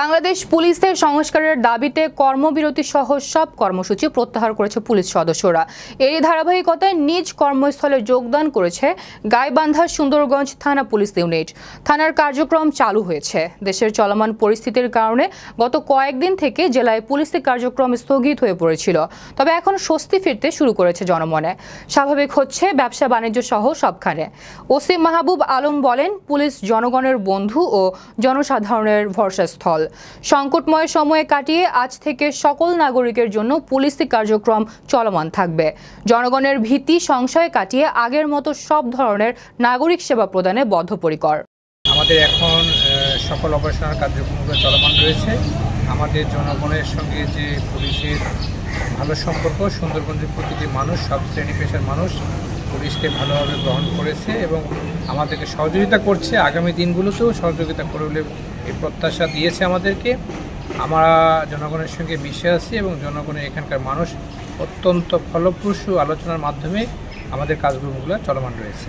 বাংলাদেশ পুলিশের সংস্কারের দাবিতে কর্মবিরতি সহ সব কর্মসূচি প্রত্যাহার করেছে পুলিশ সদস্যরা। এরই ধারাবাহিকতায় নিজ কর্মস্থলে যোগদান করেছে গাইবান্ধা সুন্দরগঞ্জ থানা পুলিশ ইউনিট। থানার কার্যক্রম চালু হয়েছে। দেশের চলমান পরিস্থিতির কারণে গত কয়েকদিন থেকে জেলায় পুলিশি কার্যক্রম স্থগিত হয়ে পড়েছিল। তবে এখন স্বস্তি ফিরতে শুরু করেছে জনমনে। স্বাভাবিক হচ্ছে ব্যবসা বাণিজ্য সহ সবখানে। ওসি মাহবুব আলম বলেন, পুলিশ জনগণের বন্ধু ও জনসাধারণের ভরসাস্থল। সংকটময় সময়ে কাটিয়ে আজ থেকে সকল নাগরিকের জন্য পুলিশি কার্যক্রম চলমান থাকবে। জনগণের ভীতি, সংশয় কাটিয়ে আগের মতো সব ধরনের নাগরিক সেবা প্রদানে বদ্ধপরিকর। আমাদের এখন সকল অপারেশনাল কার্যক্রমগুলো চলমান রয়েছে। আমাদের জনগণের সঙ্গে যে পুলিশের ভালো সম্পর্ক, সুন্দরবনের প্রতিটি মানুষ, সব শ্রেণি পেশার মানুষ পুলিশকে ভালোভাবে গ্রহণ করেছে এবং আমাদেরকে সহযোগিতা করছে। আগামী দিনগুলোতেও সহযোগিতা করে বলে এই প্রত্যাশা দিয়েছে আমাদেরকে। আমরা জনগণের সঙ্গে মিশে আছি এবং জনগণের এখানকার মানুষ অত্যন্ত ফলপ্রসূ আলোচনার মাধ্যমে আমাদের কাজকর্মগুলো চলমান রয়েছে।